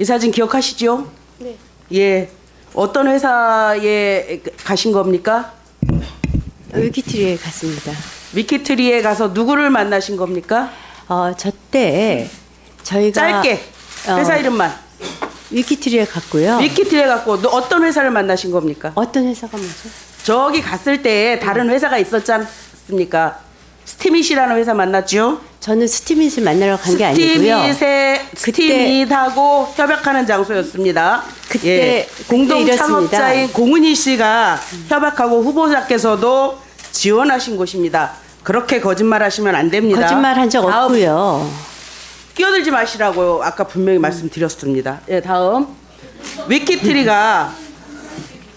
이 사진 기억하시죠? 네. 예. 어떤 회사에 가신 겁니까? 위키트리에 갔습니다. 위키트리에 가서 누구를 만나신 겁니까? 어, 저때 저희가 짧게 회사 어, 이름만. 위키트리에 갔고요. 위키트리에 너 어떤 회사를 만나신 겁니까? 어떤 회사가 뭐죠? 저기 갔을 때 다른 회사가 있었지 않습니까? 스티밋이라는 회사 만났죠? 저는 스티밋을 만나러 간 게 아니고요. 스티밋의 스티밋하고 협약하는 장소였습니다. 예. 그때- 그때 공동 이랬습니다. 창업자인 공은희 씨가 협약하고 후보자께서도 지원하신 곳입니다. 그렇게 거짓말하시면 안 됩니다. 거짓말 한 적 다음 없고요. 끼어들지 마시라고 아까 분명히 말씀드렸습니다. 예, 다음 위키트리가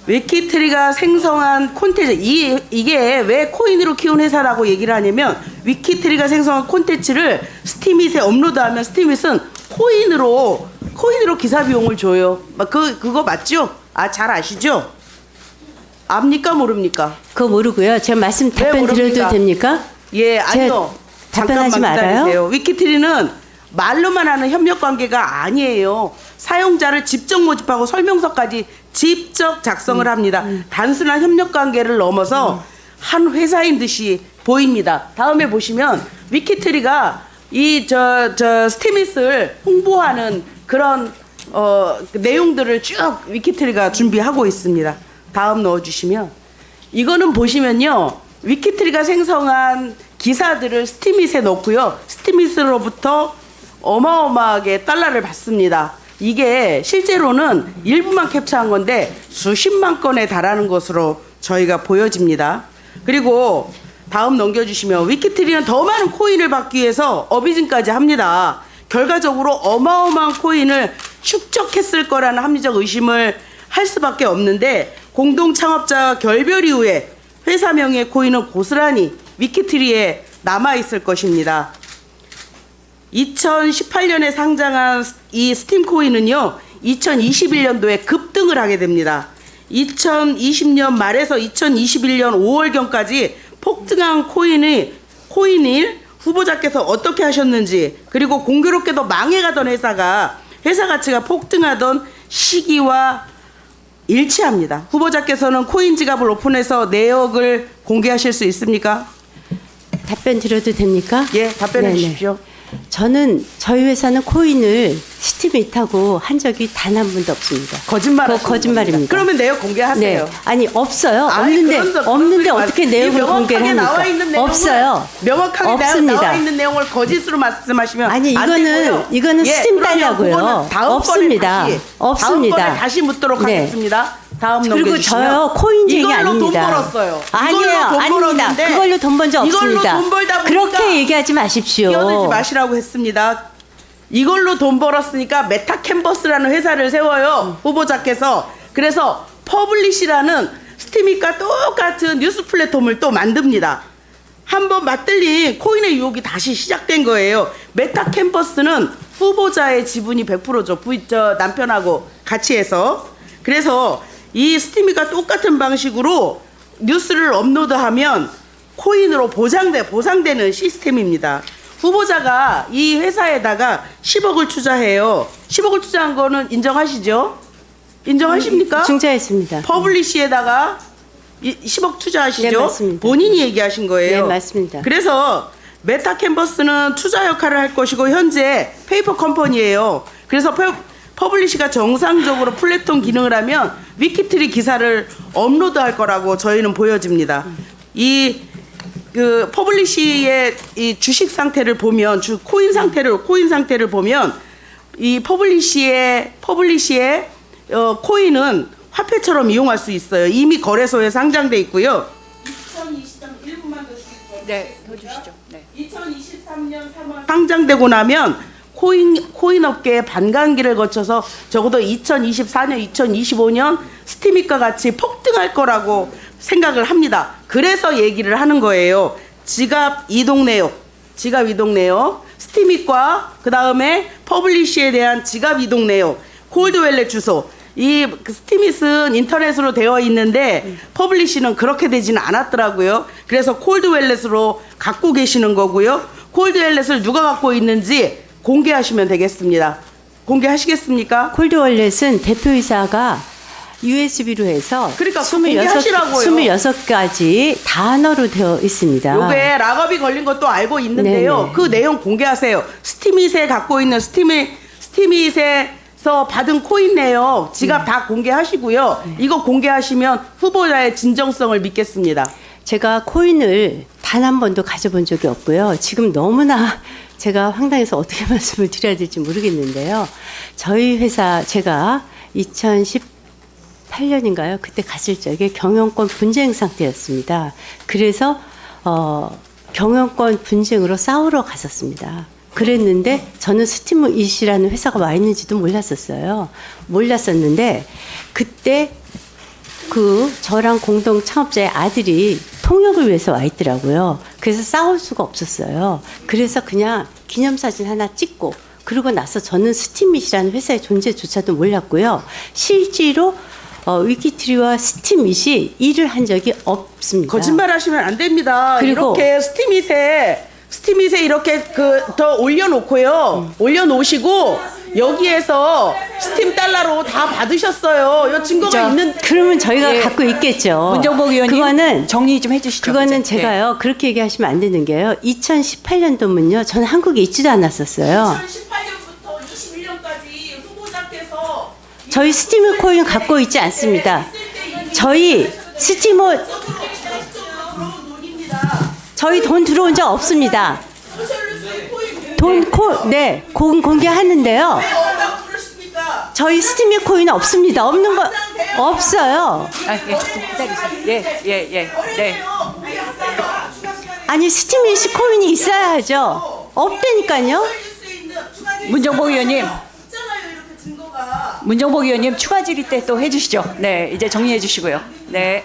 위키트리가 생성한 콘텐츠 이 이게 왜 코인으로 키운 회사라고 얘기를 하냐면 위키트리가 생성한 콘텐츠를 스티밋에 업로드하면 스티밋은 코인으로 코인으로 기사 비용을 줘요. 막그 그거 맞죠? 아 잘 아시죠? 압니까 모릅니까? 그거 모르고요. 제가 말씀 답변 모릅니까? 드려도 됩니까? 예, 아니요. 답변하지 말아요? 위키트리는 말로만 하는 협력 관계가 아니에요. 사용자를 직접 모집하고 설명서까지 직접 음, 작성을 합니다. 단순한 협력 관계를 넘어서 한 회사인 듯이 보입니다. 다음에 보시면 위키트리가 이 저 저 스티밋을 홍보하는 그런 어그 내용들을 쭉 위키트리가 준비하고 있습니다. 다음 넣어주시면 이거는 보시면요. 위키트리가 생성한 기사들을 스티밋에 넣고요. 스티밋으로부터 어마어마하게 달러를 받습니다. 이게 실제로는 일부만 캡처한 건데 수십만 건에 달하는 것으로 저희가 보여집니다. 그리고 다음 넘겨주시면 위키트리는 더 많은 코인을 받기 위해서 어비징까지 합니다. 결과적으로 어마어마한 코인을 축적했을 거라는 합리적 의심을 할 수밖에 없는데 공동 창업자 결별 이후에 회사 명의 코인은 고스란히 위키트리에 남아 있을 것입니다. 2018년에 상장한 이 스팀 코인은요, 2021년도에 급등을 하게 됩니다. 2020년 말에서 2021년 5월경까지 폭등한 코인이 코인일 후보자께서 어떻게 하셨는지 그리고 공교롭게도 망해가던 회사가 회사 가치가 폭등하던 시기와 일치합니다. 후보자께서는 코인 지갑을 오픈해서 내역을 공개하실 수 있습니까? 답변 드려도 됩니까? 예, 답변해 네네. 주십시오. 저는 저희 회사는 코인을 스티밋하고 한 적이 단 한 번도 없습니다. 거짓말 그거 거짓말입니다. 그러면 내역 공개하세요. 네, 아니 없어요. 아니, 없는데 그런 적- 없는데 그런 어떻게 말- 내용을 이 명확하게 공개를 합니까? 나와 있는 내용을 없어요. 명확하게 나- 없습니다. 나와 있는 내용을 거짓으로 말씀하시면 아니, 안 이거는-. 이거는 스팀 그러면 달라고요. 없습니다. 다시, 없습니다. 다음번에 다시 묻도록 네. 하겠습니다. 다음 그리고 넘겨주시면 저요 코인쟁이 이걸로 아닙니다. 돈 벌었어요. 아니에요, 돈 아닙니다. 벌었는데 그걸로 돈 번 적 이걸로 없습니다. 돈 벌다 보니까 그렇게 얘기하지 마십시오. 끼어들지 마시라고 했습니다. 이걸로 돈 벌었으니까 메타 캔버스라는 회사를 세워요. 후보자께서. 그래서 퍼블리시라는 스티밋과 똑같은 뉴스 플랫폼을 또 만듭니다. 한번 맞들린 코인의 유혹이 다시 시작된 거예요. 메타 캔버스는 후보자의 지분이 100%죠. 부이 저 남편하고 같이 해서. 그래서 이 스티밋과 똑같은 방식으로 뉴스를 업로드하면 코인으로 보장돼 보상되는 시스템입니다. 후보자가 이 회사에다가 10억을 투자해요. 10억을 투자한 거는 인정하시죠? 인정하십니까? 중자했습니다. 퍼블리시에다가 이 10억 투자하시죠? 네, 맞습니다. 본인이 얘기하신 거예요. 네, 맞습니다. 그래서 메타 캔버스는 투자 역할을 할 것이고 현재 페이퍼 컴퍼니예요. 그래서 퍼, 퍼블리시가 정상적으로 플랫폼 기능을 하면 위키트리 기사를 업로드할 거라고 저희는 보여집니다. 이 그 퍼블리시의 이 주식 상태를 보면 주 코인 상태를 코인 상태를 보면 이 퍼블리시의 퍼블리시의 어, 코인은 화폐처럼 이용할 수 있어요. 이미 거래소에 상장돼 있고요. 2023 1분만 더 주시죠. 네, 더 주시죠. 네. 2023년 3월 상장되고 나면 코인 코인 업계의 반감기를 거쳐서 적어도 2024년, 2025년 스티밋과 같이 폭등할 거라고 생각을 합니다. 그래서 얘기를 하는 거예요. 지갑 이동 내역, 지갑 이동 내역, 스티밋과 그 다음에 퍼블리시에 대한 지갑 이동 내역, 콜드웰렛 주소. 이그 스티밋은 인터넷으로 되어 있는데 퍼블리시는 그렇게 되지는 않았더라고요. 그래서 콜드웰렛으로 갖고 계시는 거고요. 콜드웰렛을 누가 갖고 있는지 공개하시면 되겠습니다. 공개하시겠습니까? 콜드월렛은 대표이사가 USB로 해서 그러니까 공개하시라고요. 26 가지 단어로 되어 있습니다. 요게 락업이 걸린 것도 알고 있는데요. 네네. 그 내용 공개하세요. 스티밋에 갖고 있는 스티밋 스티밋에서 받은 코인 내용 지갑 네. 다 공개하시고요. 이거 공개하시면 후보자의 진정성을 믿겠습니다. 제가 코인을 단 한 번도 가져본 적이 없고요. 지금 너무나 제가 황당해서 어떻게 말씀을 드려야 될지 모르겠는데요. 저희 회사 제가 2018년인가요? 그때 갔을 적에 경영권 분쟁 상태였습니다. 그래서 어, 경영권 분쟁으로 싸우러 갔었습니다. 그랬는데 저는 스티무 이시라는 회사가 와 있는지도 몰랐었어요. 몰랐었는데 그때 그 저랑 공동 창업자의 아들이 통역을 위해서 와 있더라고요. 그래서 싸울 수가 없었어요. 그래서 그냥 기념사진 하나 찍고 그러고 나서 저는 스팀밋이라는 회사의 존재조차도 몰랐고요. 실제로 어, 위키트리와 스팀밋이 일을 한 적이 없습니다. 거짓말 하시면 안 됩니다. 그리고- 이렇게 스티밋에 스티밋에 이렇게 그 더 올려놓고요. 올려놓으시고 여기에서 스팀 달러로 다 받으셨어요. 이 증거가 자, 있는 그러면 저희가 예. 갖고 있겠죠. 문정복 의원님 그거는 정리 좀 해주시죠. 그거는 이제. 네. 제가요 그렇게 얘기하시면 안 되는 게요. 2018년도면요 저는 한국에 있지도 않았었어요. 2018년부터 21년까지 후보자께서 저희 스티머 코인 갖고 있지 않습니다. 저희 스티머 저희 돈 들어온 적 없습니다. 돈 코, 네, 공, 공개하는데요. 저희 스티머 코인 없습니다. 없는 거 없어요. 아, 예, 기다리세요. 예, 예, 예. 네. 아니 스티미 시 코인이 있어야죠. 없다니까요. 문정복 의원님. 문정복 의원님 추가 질의 때 또 해주시죠. 네, 이제 정리해 주시고요. 네.